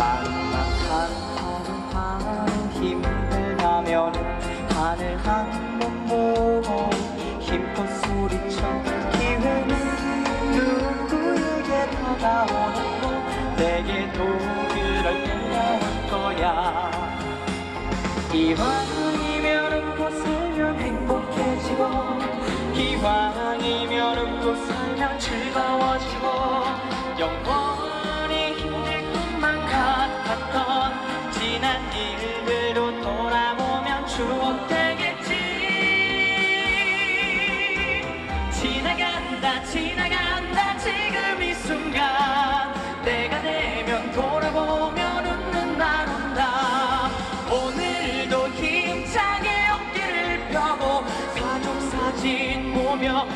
만만한 하루하루 힘들다면 하늘 한 번 보고 힘껏 소리쳐 기회는 누구에게 다가오는 거 내게 도움을 끌려올 거야. 이왕이면 웃고 살면 행복해지고 이왕이면 웃고 살면 즐거워지고 영원 일들로 돌아보면 추억 되겠지. 지나간다 지나간다 지금 이 순간. 내가 되면 돌아보면 웃는 날 온다. 오늘도 힘차게 어깨를 펴고 가족 사진 보며